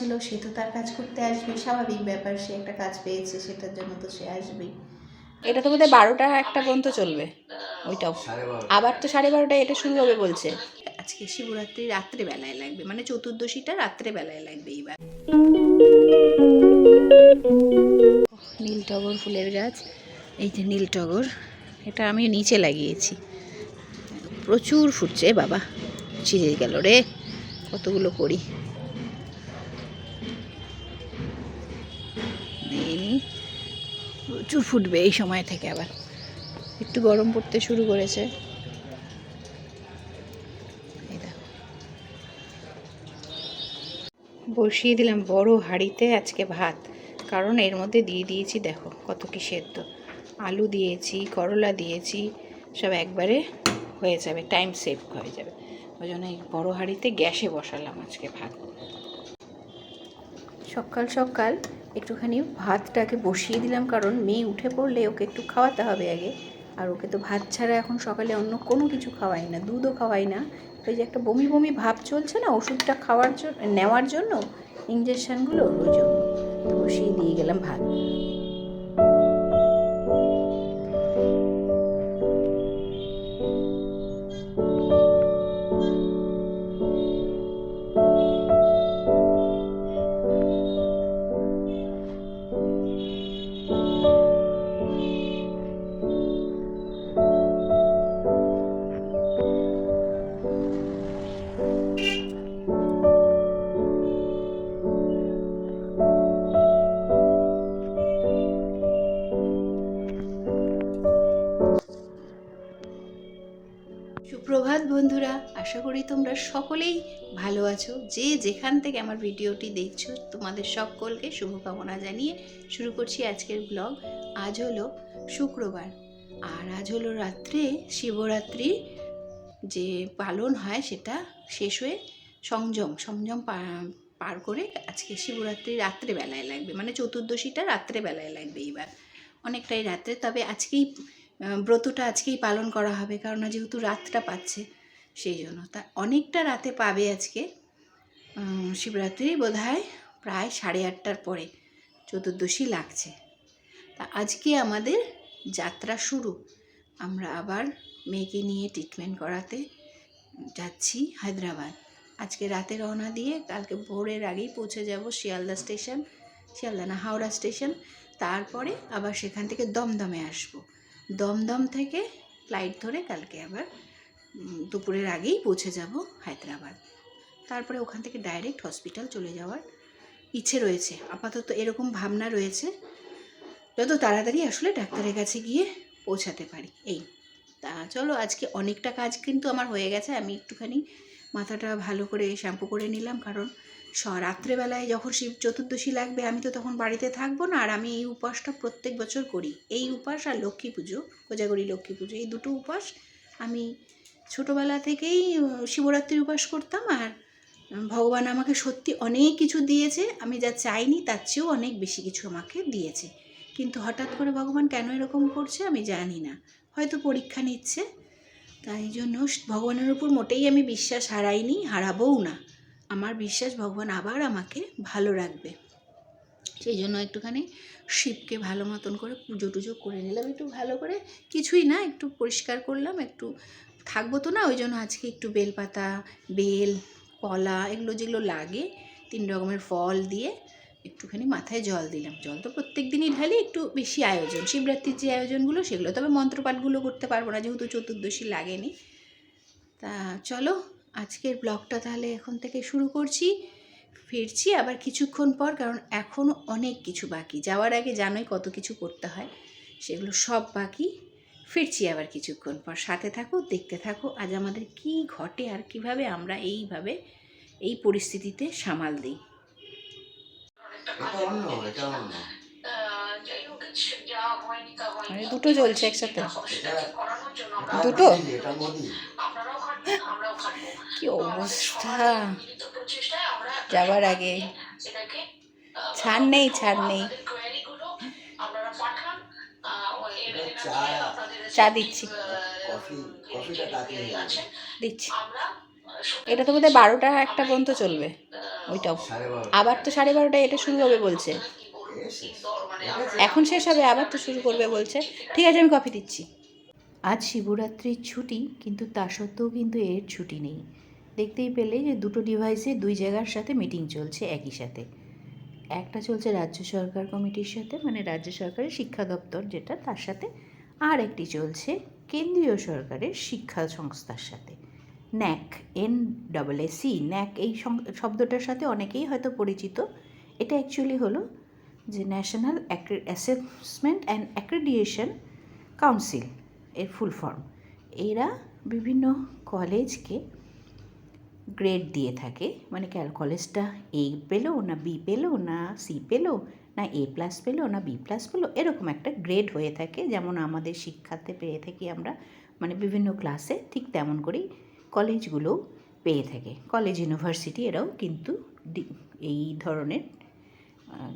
ছিল সে তো তার কাজ করতে আসবে স্বাভাবিক ব্যাপার সে একটা কাজ পেয়েছে সেটার জন্য তো সে আসবেই। এটা তো বোধহয় বারোটা একটা পর্যন্ত চলবে ওইটাও। আবার তো সাড়ে বারোটায় এটা শুরু হবে বলছে। আজকে শিবরাত্রি রাত্রে বেলায় লাগবে মানে চতুর্দশীটা রাত্রে বেলায় লাগবে এইবার। নীল টগর ফুলের গাছ এই যে নীল টগর এটা আমি নিচে লাগিয়েছি। প্রচুর ফুটছে বাবা ছিঁড়ে গেল রে কতগুলো করি নিয়ে নিই। প্রচুর ফুটবে এই সময় থেকে আবার। একটু গরম পড়তে শুরু করেছে। বসিয়ে দিলাম বড় হাঁড়িতে আজকে ভাত। কারণ এর মধ্যে দিয়ে দিয়েছি দেখো কত কি সেদ্ধ। আলু দিয়েছি, করলা দিয়েছি, সব একবারে হয়ে যাবে টাইম সেভ হয়ে যাবে। ওই জন্য এই বড় হাঁড়িতে গ্যাসে বসালাম আজকে ভাত। সকাল সকাল একটুখানি ভাতটাকে বসিয়ে দিলাম, কারণ মেয়ে উঠে পড়লে ওকে একটু খাওয়াতে হবে আগে। আর ওকে তো ভাত ছাড়া এখন সকালে অন্য কোনো কিছু খাওয়াই না, দুধও খাওয়াই না। ওই যে একটা বমি বমি ভাব চলছে না, ওষুধটা খাওয়ার জন্য নেওয়ার জন্য ইঞ্জেকশনগুলো ওই জন্য। বসিয়ে দিয়ে গেলাম ভাত। আশা করি তোমরা সকলেই ভালো আছো। যে যেখান থেকে আমার ভিডিওটি দেখছ, তোমাদের সকলকে শুভকামনা জানিয়ে শুরু করছি আজকের ব্লগ। আজ হলো শুক্রবার। আর আজ হলো রাত্রে শিবরাত্রির যে পালন হয়, সেটা শেষ হয়ে সংযম সংযম পার করে আজকে শিবরাত্রি রাত্রে বেলায় লাগবে। মানে চতুর্দশীটা রাত্রে বেলায় লাগবে এইবার। অনেকটাই রাত্রে। তবে আজকেই ব্রতটা আজকেই পালন করা হবে কারণ যেহেতু রাতটা পাচ্ছে সেই জন্য। তা অনেকটা রাতে পাবে আজকে। শিবরাত্রি বোধ হয় প্রায় সাড়ে আটটার পরে চতুর্দশী লাগছে। তা আজকে আমাদের যাত্রা শুরু। আমরা আবার মেয়েকে নিয়ে ট্রিটমেন্ট করাতে যাচ্ছি হায়দ্রাবাদ। আজকে রাতে রওনা দিয়ে কালকে ভোরের আগেই পৌঁছে যাব শিয়ালদা স্টেশন, শিয়ালদা না হাওড়া স্টেশন। তারপরে আবার সেখান থেকে দমদমে আসব। দমদম থেকে ফ্লাইট ধরে কালকে আবার দুপুরের আগেই পৌঁছে যাব হায়দ্রাবাদ। তারপরে ওখান থেকে ডাইরেক্ট হসপিটাল চলে যাওয়ার ইচ্ছে রয়েছে। আপাতত এরকম ভাবনা রয়েছে। যত তাড়াতাড়ি আসলে ডাক্তারের কাছে গিয়ে পৌঁছাতে পারি। এই। তা চলো, আজকে অনেকটা কাজ কিন্তু আমার হয়ে গেছে। আমি একটুখানি মাথাটা ভালো করে শ্যাম্পু করে নিলাম কারণ স, রাত্রেবেলায় যখন শিব চতুর্দশী লাগবে, আমি তো তখন বাড়িতে থাকব না। আর আমি এই উপাসটা প্রত্যেক বছর করি। এই উপাস আর লক্ষ্মী পুজো, কোজাগরি লক্ষ্মী পুজো, এই দুটো উপাস আমি ছোটোবেলা থেকেই উম, শিবরাত্রির উপাস করতাম আর ভগবান আমাকে সত্যি অনেক কিছু দিয়েছে। আমি যা চাইনি তার চেয়েও অনেক বেশি কিছু আমাকে দিয়েছে। কিন্তু হঠাৎ করে ভগবান কেন এরকম করছে আমি জানি না। হয়তো পরীক্ষা নিচ্ছে। তাই জন্য ভগবানের উপর মোটেই আমি বিশ্বাস হারাইনি হারাবও না। আমার বিশ্বাস ভগবান আবার আমাকে ভালো রাখবে। সেই জন্য একটুখানি শিবকে ভালো মতন করে পুজো টুজো করে নিলাম। একটু ভালো করে কিছুই না একটু পরিষ্কার করলাম একটু থাকব তো না ওই জন্য আজকে একটু বেলপাতা, বেল, কলা এগুলো যেগুলো লাগে, তিন রকমের ফল দিয়ে একটুখানি মাথায় জল দিলাম। জল তো প্রত্যেক দিনই ঢালি, একটু বেশি আয়োজন। শিবরাত্রির যে আয়োজনগুলো সেগুলো, তবে মন্ত্রপাঠগুলো করতে পারব না, যেহেতু চতুর্দশী লাগেনি। তা চলো, আজকের ব্লগটা তাহলে এখন থেকে শুরু করছি। ফিরছি আবার কিছুক্ষণ পর, কারণ এখনও অনেক কিছু বাকি। যাওয়ার আগে জানোই কত কিছু করতে হয়, সেগুলো সব বাকি। ফিরছি আবার কিছুক্ষণ পর। সাথে থাকো দেখতে থাকো আজ আমাদের কি ঘটে আর কীভাবে আমরা এইভাবে এই পরিস্থিতিতে সামাল দিই। মানে দুটো চলছে একসাথে। দুটো? কি অবস্থা? যাবার আগে। ছাড় নেই ছাড় নেই। চা দিচ্ছি। দিচ্ছি। এটা তো বোধহয় বারোটা একটা পর্যন্ত চলবে ওইটাও। আবার তো সাড়ে বারোটায় এটা শুরু হবে বলছে। এখন শেষ হবে আবার তো শুরু করবে বলছে। ঠিক আছে আমি কফি দিচ্ছি। আজ শিবরাত্রির ছুটি কিন্তু তা সত্ত্বেও কিন্তু এর ছুটি নেই। দেখতেই পেলে যে দুটো ডিভাইসে দুই জায়গার সাথে মিটিং চলছে একই সাথে। একটা চলছে রাজ্য সরকার কমিটির সাথে মানে রাজ্য সরকারের শিক্ষা দপ্তর যেটা তার সাথে আর একটি চলছে কেন্দ্রীয় সরকারের শিক্ষা সংস্থার সাথে। NAAC, N double A C, NAAC এই শব্দটার সাথে অনেকেই হয়তো পরিচিত। এটা অ্যাকচুয়ালি হলো যে national assessment and accreditation council এর ফুল ফর্ম এরা বিভিন্ন কলেজকে গ্রেড দিয়ে থাকে। মানে কলেজটা এ পেল না বি পেল না সি পেল না এ প্লাস পেল না বি প্লাস পেল, এরকম একটা গ্রেড হয়ে থাকে। যেমন আমাদের শিক্ষাতে পেয়ে থাকি আমরা মানে বিভিন্ন ক্লাসে ঠিক তেমন করেই কলেজগুলোও পেয়ে থাকে। কলেজ ইউনিভার্সিটি এরাও কিন্তু এই ধরনের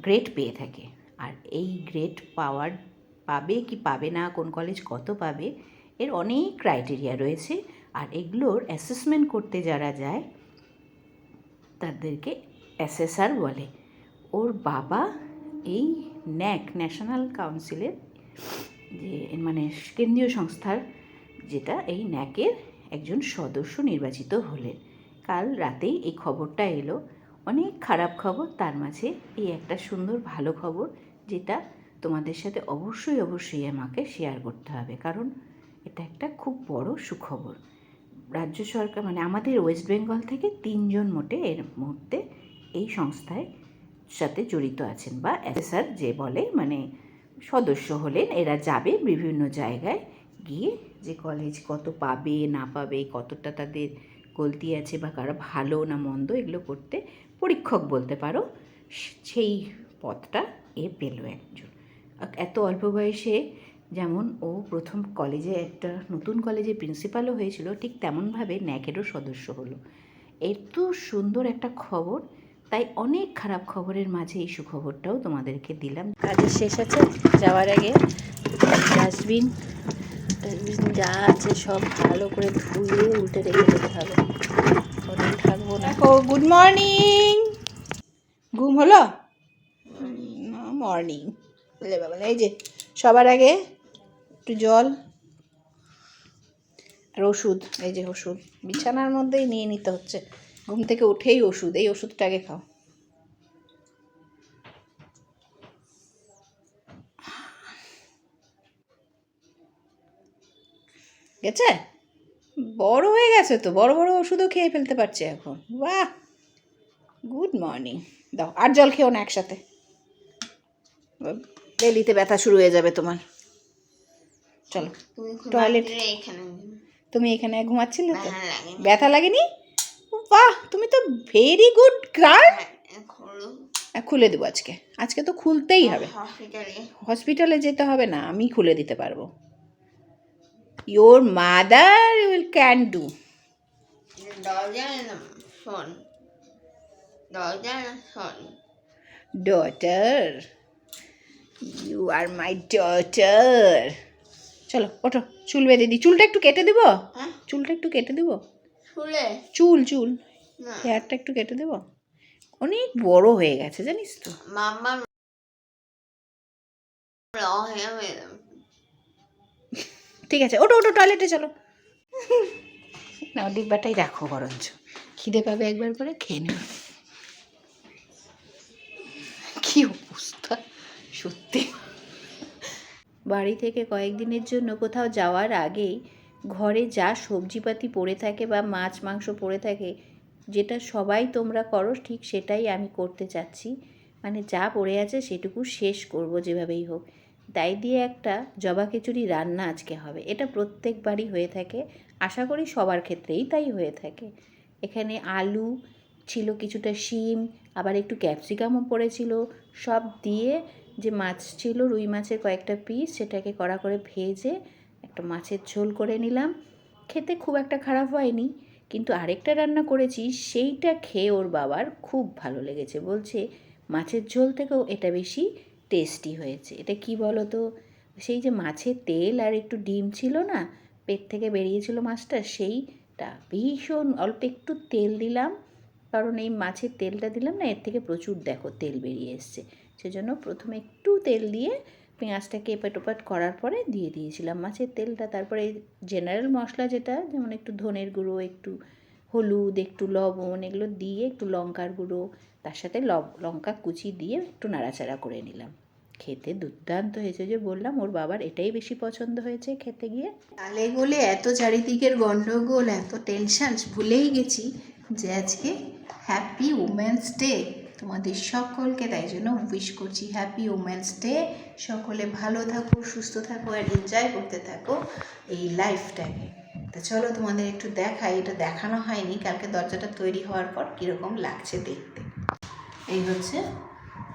গ্রেড পেয়ে থাকে। আর এই গ্রেড পাওয়ার, পাবে কি পাবে না, কোন কলেজ কত পাবে, এর অনেক ক্রাইটেরিয়া রয়েছে। আর এগুলোর অ্যাসেসমেন্ট করতে যারা যায়, তাদেরকে অ্যাসেসার বলে। ওর বাবা এই ন্যাক, ন্যাশনাল কাউন্সিলের যে মানে কেন্দ্রীয় সংস্থার যেটা, এই ন্যাকের একজন সদস্য নির্বাচিত হলেন। কাল রাতেই এই খবরটা এলো। অনেক খারাপ খবর, তার মাঝে এই একটা সুন্দর ভালো খবর, যেটা তোমাদের সাথে অবশ্যই অবশ্যই আমাকে শেয়ার করতে হবে। কারণ এটা একটা খুব বড় সুখবর। রাজ্য সরকার মানে আমাদের ওয়েস্ট বেঙ্গল থেকে তিনজন মোটে এর মুহূর্তে এই সংস্থায় সাথে জড়িত আছেন বা অ্যাসেসার যে বলে মানে সদস্য হলেন, এরা যাবে বিভিন্ন জায়গায় গিয়ে যে কলেজ কত পাবে, না পাবে, কতটা তাদের গলতি আছে বা কারও ভালো না মন্দ, এগুলো করতে পরীক্ষক বলতে পারো, সেই পথটা এ পেল একজন। এত অল্প বয়সে যেমন ও প্রথম কলেজে একটা নতুন কলেজে প্রিন্সিপালও হয়েছিল ঠিক তেমনভাবে ন্যাকেরও সদস্য হলো। এত সুন্দর একটা খবর তাই অনেক খারাপ খবরের মাঝে এই সুখবরটাও তোমাদেরকে দিলাম। কাজের শেষ আছে যাওয়ার আগে ডাস্টবিন ডাস্টবিন যা আছে সব ভালো করে ধুয়ে উল্টে রেখে দিতে হবে। থাকব না। ও গুড মর্নিং ঘুম হলো? মর্নিং। বলে বাবা এই যে সবার আগে একটু জল আর ওষুধ, এই যে ওষুধ। বিছানার মধ্যেই নিয়ে নিতে হচ্ছে। ঘুম থেকে উঠেই ওষুধ, এই ওষুধটা আগে খাও। গেছে? বড় হয়ে গেছে তো, বড় বড় ওষুধও খেয়ে ফেলতে পারছে এখন। বাহ! Good morning. দাও, আর জল খেও না একসাথে। বেলিতে ব্যথা শুরু হয়ে যাবে তোমার। চলো Toilet. তুমি এখানে ঘুমাচ্ছিলে তো? লাগে ব্যথা লাগেনি? বাহ তুমি তো ভেরি গুড গার্ল খুলে দেবো আজকে। আজকে তো খুলতেই হবে। হসপিটালে। যেতে হবে না আমি খুলে দিতে পারব। Your mother will can do daughter you are my daughter চলো ওঠো চুল বেঁধে দিই। চুলটা একটু কেটে দেবো? হ্যাঁ। চুলটা একটু কেটে দেবো? চুল চুল। হেয়ারটা একটু কেটে দেবো? অনেক বড় হয়ে গেছে জানিস তো। ঠিক আছে ওটো ওটো টয়লেটে চলো। না ডিব্বাটাই রাখো বরঞ্চ। খিদে পাবে একবার করে খেয়ে নেবে কি অবস্থা সত্যি বাড়ি থেকে কয়েকদিনের জন্য কোথাও যাওয়ার আগেই ঘরে যা সবজিপাতি পড়ে থাকে বা মাছ, মাংস পড়ে থাকে, যেটা সবাই তোমরা করো, ঠিক সেটাই আমি করতে চাচ্ছি। মানে যা পড়ে আছে সেটুকু শেষ করব যেভাবেই হোক। তাই দিয়ে একটা জবা খিচুড়ি রান্না আজকে হবে। এটা প্রত্যেকবারই হয়ে থাকে। আশা করি সবার ক্ষেত্রেই তাই হয়ে থাকে। এখানে আলু ছিল কিছুটা শিম, আবার একটু ক্যাপসিকামও পড়েছিল। সব দিয়ে যে মাছ ছিল, রুই মাছের কয়েকটা পিস সেটাকে কড়া করে ভেজে একটা মাছের ঝোল করে নিলাম। খেতে খুব একটা খারাপ হয়নি, কিন্তু আরেকটা রান্না করেছি, সেইটা খেয়ে ওর বাবার খুব ভালো লেগেছে। বলছে, মাছের ঝোল থেকেও এটা বেশি টেস্টি হয়েছে। এটা কি বলো তো সেই যে মাছের তেল আর একটু ডিম ছিল না, পেট থেকে বেরিয়েছিল মাছটা সেই টা ভীষণ অল্প একটু তেল দিলাম। কারণ এই মাছের তেলটা দিলাম না, এর থেকে প্রচুর দেখো তেল বেরিয়ে এসছে। সেজন্য প্রথমে একটু তেল দিয়ে পেঁয়াজটাকে এপাট ওপাট করার পরে দিয়ে দিয়েছিলাম। মাছের তেলটা তারপরে জেনারেল মশলা যেটা, যেমন একটু ধনের গুঁড়ো, একটু হলুদ, একটু লবণ, এগুলো দিয়ে একটু লঙ্কার গুঁড়ো, তার সাথে লঙ্কা কুচি দিয়ে একটু নাড়াচাড়া করে নিলাম। খেতে দুর্দান্ত হয়েছে যে বললাম, ওর বাবার এটাই বেশি পছন্দ হয়েছে খেতে গিয়ে। তালে গোলে এত চারিদিকের গন্ডগোল, এত টেনশন ভুলেই গেছি যে আজকে হ্যাপি উমেন্স ডে তোমাদের সকলকে তাই জন্য উইশ করছি হ্যাপি ওমেন্স ডে সকলে ভালো থাকো, সুস্থ থাকো আর এনজয় করতে থাকো এই লাইফটাকে তো চলো তোমাদের একটু দেখাই, এটা দেখানো হয়নি, কালকে দরজাটা তৈরি হওয়ার পর কীরকম লাগছে দেখতে। এই হচ্ছে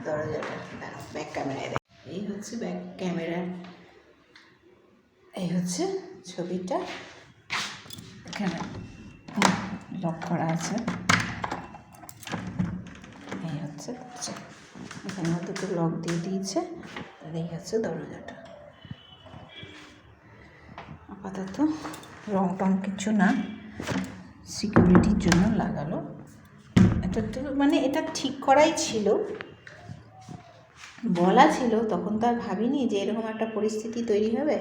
দরজাটা ব্যাক ক্যামেরায় দেখ। এই হচ্ছে ব্যাক ক্যামেরার এই হচ্ছে ছবিটা। এখানে লক করা আছে। হচ্ছে দরজা এখানে দুটো লক দিয়ে দিয়েছে আর এই হচ্ছে দরজাটা। আপাতত রং টং কিছু না সিকিউরিটির জন্য লাগালো। এটা তো মানে এটা ঠিক করাই ছিল। বলা ছিল, তখন তো আর ভাবিনি যে এরকম একটা পরিস্থিতি তৈরি হবে।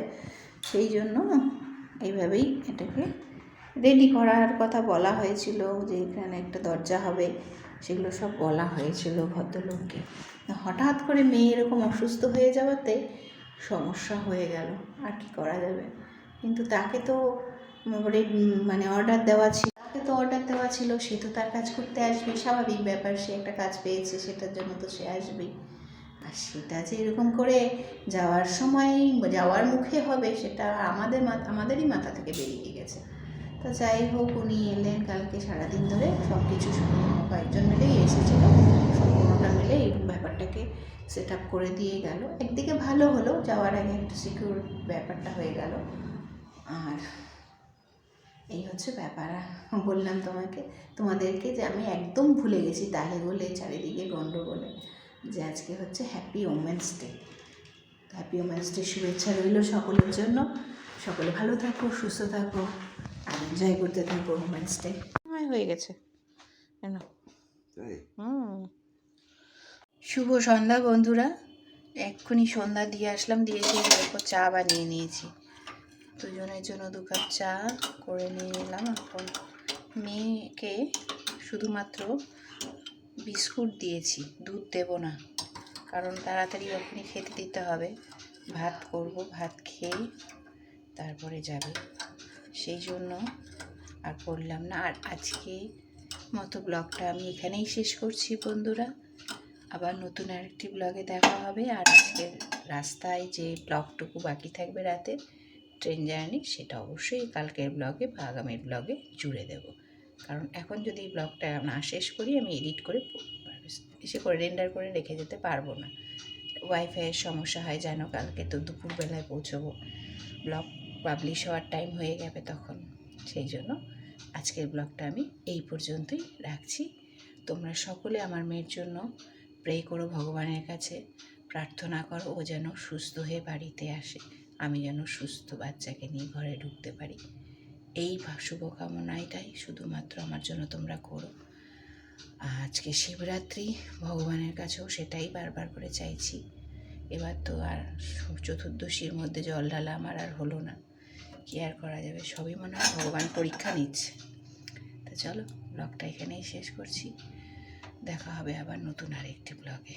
সেই জন্য এইভাবেই এটাকে রেডি করার কথা বলা হয়েছিল যে এখানে একটা দরজা হবে। সেগুলো সব বলা হয়েছিল ভদ্রলোককে। হঠাৎ করে মেয়ে এরকম অসুস্থ হয়ে যাওয়াতে সমস্যা হয়ে গেল, আর কি করা যাবে? কিন্তু তাকে তো মানে অর্ডার দেওয়া ছিল তাকে তো অর্ডার দেওয়া ছিল, সে তো তার কাজ করতে আসবে স্বাভাবিক ব্যাপার, সে একটা কাজ পেয়েছে, সেটার জন্য তো সে আসবেই। আর সেটা যে এরকম করে যাওয়ার সময়, যাওয়ার মুখে হবে, সেটা আমাদের আমাদেরই মাথা থেকে বেরিয়ে গেছে। তো যাই হোক, উনি এলেন কালকে সারাদিন ধরে সব কিছু সেট আপ করে দিয়ে গেল। একদিকে ভালো হলো যাওয়ার আগে একটু সিকিউর ব্যাপারটা হয়ে গেল। আর এই হচ্ছে ব্যাপার। বললাম তোমাকে তোমাদেরকে যে আমি একদম ভুলে গেছি তালে বলে চারিদিকে গণ্ডগোলে যে আজকে হচ্ছে happy women's day happy women's day শুভেচ্ছা রইল সকলের জন্য। সকলে ভালো থাকো সুস্থ থাকো আর এনজয় করতে থাকো ওমেন্স ডে হয়ে গেছে। কেন হুম। শুভ সন্ধ্যা, বন্ধুরা। এক্ষুনি সন্ধ্যা দিয়ে আসলাম দিয়েছি এরপর চা বানিয়ে নিয়েছি। দুজনের জন্য দু কাপ চা করে নিয়ে নিলাম এখন মেয়েকে শুধুমাত্র বিস্কুট দিয়েছি, দুধ দেব না। কারণ তাড়াতাড়ি ওখানে খেতে দিতে হবে। ভাত করব, ভাত খেয়ে তারপরে যাবে। সেই জন্য আর করলাম না। আর আজকে মতো ব্লগটা আমি এখানেই শেষ করছি, বন্ধুরা। আবার নতুন আরেকটি ব্লগে দেখা হবে। আর আজকের রাস্তায় যে ব্লগটুকু বাকি থাকবে রাতে ট্রেন জার্নি সেটা অবশ্যই কালকের ব্লগে বা আগামীর ব্লগে জুড়ে দেব। কারণ এখন যদি এই ব্লগটা না শেষ করি, আমি এডিট করে এসে করে রেন্ডার করে রেখে যেতে পারব না। ওয়াইফাইয়ের সমস্যা হয়, জানো, কালকে তো দুপুরবেলায় পৌঁছবো। ব্লগ পাবলিশ হওয়ার টাইম হয়ে যাবে তখন। সেই জন্য আজকের ব্লগটা আমি এই পর্যন্তই রাখছি। তোমরা সকলে আমার মেয়ের জন্য প্রে করো ভগবানের কাছে। প্রার্থনা করো ও যেন সুস্থ হয়ে বাড়িতে আসে। আমি যেন সুস্থ বাচ্চাকে নিয়ে ঘরে ঢুকতে পারি। এই শুভকামনাটাই শুধুমাত্র আমার জন্য তোমরা করো। আজকে শিবরাত্রি, ভগবানের কাছেও সেটাই বারবার করে চাইছি। এবার তো আর চতুর্দশীর মধ্যে জল ঢালা আমার আর হলো না। কি আর করা যাবে? সবই মনে হয় ভগবান পরীক্ষা নিচ্ছে। তো চলো, ব্লগটা এখানেই শেষ করছি। দেখা হবে আবার নতুন আরেকটি ব্লগে।